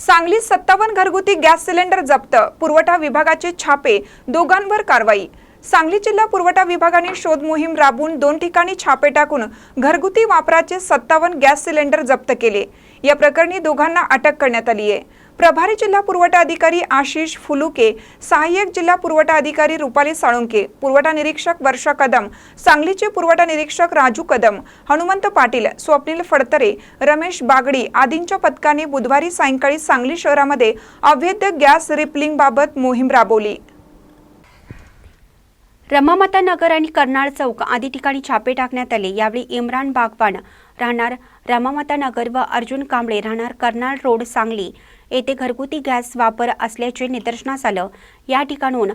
सांगलीत सत्तावन्न घरगुती गॅस सिलेंडर जप्त पुरवठा विभागाचे छापे दोघांवर कारवाई. सांगली जिल्हा पुरवठा विभागाने शोध मोहीम राबवून दोन ठिकाणी छापे टाकून घरगुती वापराचे सत्तावन्न गॅस सिलेंडर जप्त केले. या प्रकरणी दोघांना अटक करण्यात आली आहे. प्रभारी जिल्हा पुरवठा अधिकारी आशिष फुलुके सहाय्यक जिल्हा पुरवठा अधिकारी रुपाली साळुंके पुरवठा निरीक्षक वर्षा कदम सांगलीचे पुरवठा निरीक्षक राजू कदम हनुमंत पाटील स्वप्नील फडतरे रमेश बागडी आदींच्या पथकाने बुधवारी सायंकाळी सांगली शहरामध्ये अवैध गॅस रिपलिंग बाबत मोहीम राबवली. रमामाता नगर आणि कर्नाळ चौक आदी ठिकाणी छापे टाकण्यात आले. यावेळी इम्रान बागवान राहणार रमामाता नगर व अर्जुन कांबळे राहणार कर्नाळ रोड सांगली. येथे घरगुती गॅस वापर असल्याचे निदर्शनास आलं. या ठिकाणून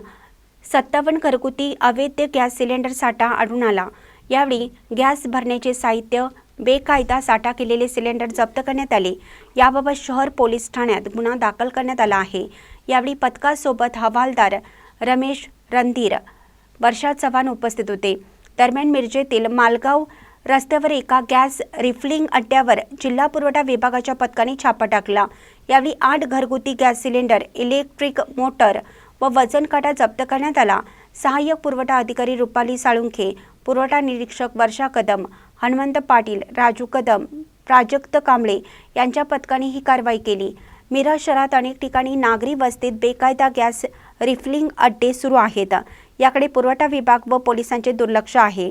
सत्तावन्न घरगुती अवैध गॅस सिलेंडर साठा आढळून आला. यावेळी गॅस भरण्याचे साहित्य बेकायदा साठा केलेले सिलेंडर जप्त करण्यात आले. याबाबत शहर पोलीस ठाण्यात गुन्हा दाखल करण्यात आला आहे. यावेळी पथकासोबत हवालदार रमेश रणधीर वर्षा चव्हाण उपस्थित होते. दरम्यान मिरजेतील मालगाव रस्त्यावर एका गॅस रिफिलिंग अड्ड्यावर जिल्हा पुरवठा विभागाच्या पथकाने छापा टाकला. यावेळी आठ घरगुती गॅस सिलेंडर इलेक्ट्रिक मोटर व वजन काटा जप्त करण्यात आला. सहाय्यक पुरवठा अधिकारी रुपाली साळुंखे पुरवठा निरीक्षक वर्षा कदम हनुमंत पाटील राजू कदम प्राजक्त कांबळे यांच्या पथकाने ही कारवाई केली. मिरज शहरात अनेक ठिकाणी नागरी वस्तीत बेकायदा गॅस रिफिलिंग अड्डे सुरू आहेत. याकडे पुरवठा विभाग व पोलिसांचे दुर्लक्ष आहे.